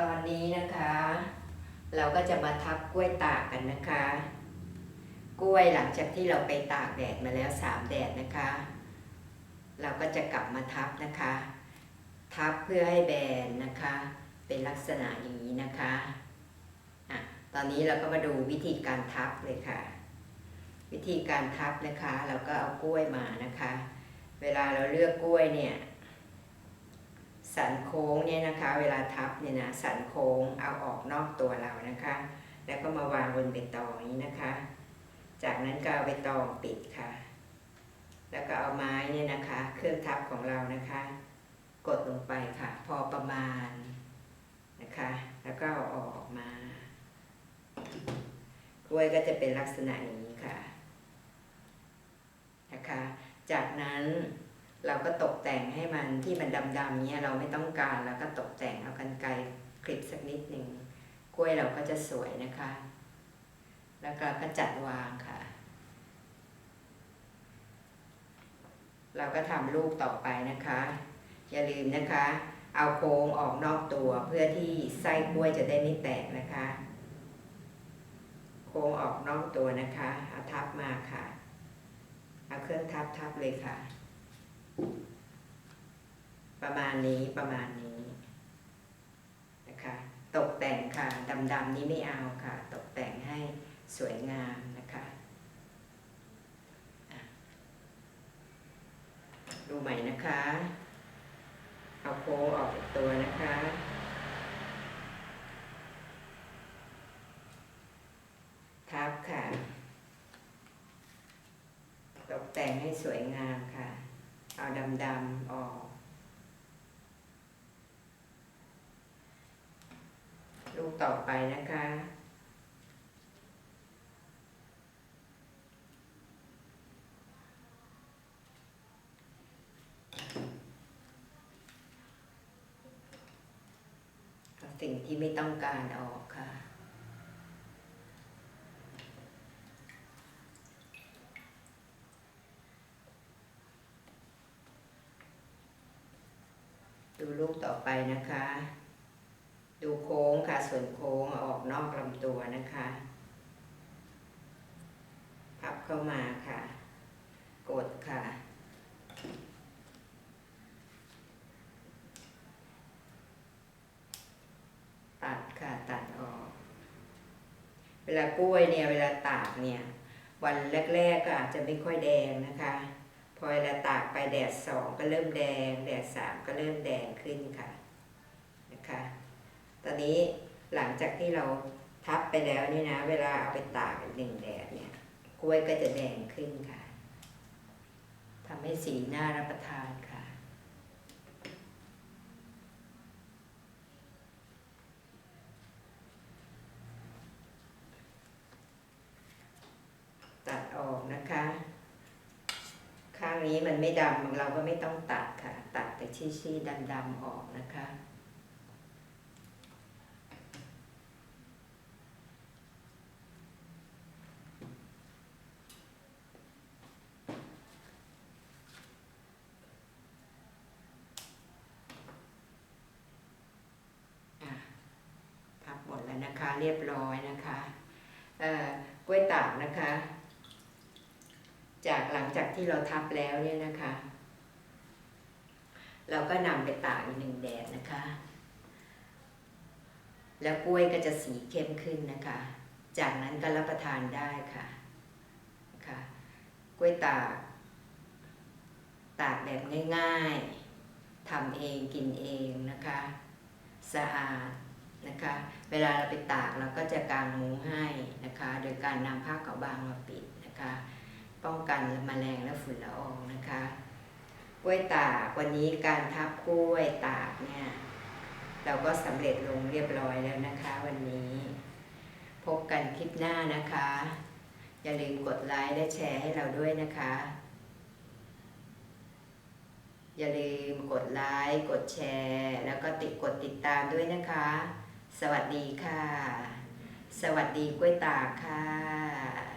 ตอนนี้นะคะ เราก็จะมาทับกล้วยตากกันนะคะ กล้วยหลังจากที่เราไปตากแดดมาแล้วสามแดดนะคะ เราก็จะกลับมาทับนะคะ ทับเพื่อให้แบนนะคะ เป็นลักษณะอย่างนี้นะคะอะตอนนี้เราก็มาดูวิธีการทับเลยค่ะ วิธีการทับนะคะ เราก็เอากล้วยมานะคะ เวลาเราเลือกกล้วยเนี่ย สันโค้งเนี่ยนะคะ เวลาทับเนี่ยนะสันโค้งเอาออกนอกตัวเรานะคะ แล้วก็มาวางบนใบตองนี้นะคะ จากนั้นก็เอาใบตองปิดค่ะ แล้วก็เอาไม้เนี่ยนะคะ เครื่องทับของเรานะคะ กดลงไปค่ะ พอประมาณนะคะ แล้วก็เอาออกมากล้วยก็จะเป็นลักษณะนี้ค่ะ นะคะ จากนั้น เราก็ตกแต่งให้มันที่มันดำๆเนี่ยเราไม่ต้องการแล้วก็ตกแต่งเอากันไกรคลิปสักนิดหนึ่งกล้วยเราก็จะสวยนะคะ แล้วก็ก็จัดวางค่ะ เราก็ทำลูกต่อไปนะคะ อย่าลืมนะคะ เอาโค้งออกนอกตัวเพื่อที่ไส้กล้วยจะได้ไม่แตกนะคะ โค้งออกนอกตัวนะคะ เอาทับมาค่ะ เอาเครื่องทับทับเลยค่ะ ประมาณนี้ประมาณนี้นะคะ ตกแต่งค่ะดำๆนี้ไม่เอาค่ะ ตกแต่งให้สวยงามนะคะะดูใหม่นะคะ เอาโค้งออกจากตัวนะคะทับค่ะ ตกแต่งให้สวยงามค่ะ เอาดำๆออก ลูกต่อไปนะคะเอาสิ่งที่ไม่ต้องการออกค่ะ ดูลูกต่อไปนะคะ ดูโค้งค่ะ ส่วนโค้งออกนอกลำตัวนะคะ พับเข้ามาค่ะ กดค่ะ ตัดค่ะ ตัดออก เวลากล้วยเนี่ย เวลาตากเนี่ย วันแรก ๆ ก็อาจจะไม่ค่อยแดงนะคะ พอเวลาตากไปแดดสองก็เริ่มแดง แดดสามก็เริ่มแดงขึ้นค่ะนะคะ ตอนนี้หลังจากที่เราทับไปแล้วนี่นะ เวลาเอาไปตากหนึ่งแดดเนี่ยกล้วยก็จะแดงขึ้นค่ะทำให้สีหน่ารับประทานค่ะตัดออกนะคะ นี้มันไม่ดำเราก็ไม่ต้องตัดค่ะ ตัดแต่ชี้ๆดำๆออกนะคะอะพับหมดแล้วนะคะเรียบร้อยนะคะกล้วยตากนะคะ จากหลังจากที่เราทับแล้วเนี่ยนะคะ เราก็นำไปตากอีกหนึ่งแดดนะคะ แล้วกล้วยก็จะสีเข้มขึ้นนะคะ จากนั้นก็รับประทานได้ค่ะนะคะกล้วยตากตากแบบง่ายๆทำเองกินเองนะคะ สะอาดนะคะ เวลาเราไปตากเราก็จะกางมุ้งให้นะคะ โดยการนำผ้าขาวบางมาปิดนะคะ ป้องกันแมลงและฝุ่นละอองนะคะกล้วยตากวันนี้การทับกล้วยตากเนี่ยเราก็สำเร็จลงเรียบร้อยแล้วนะคะ วันนี้ พบกันคลิปหน้านะคะ อย่าลืมกดไลค์และแชร์ให้เราด้วยนะคะ อย่าลืมกดไลค์กดแชร์ แล้วก็ติดกดติดตามด้วยนะคะ สวัสดีค่ะ สวัสดีกล้วยตากค่ะ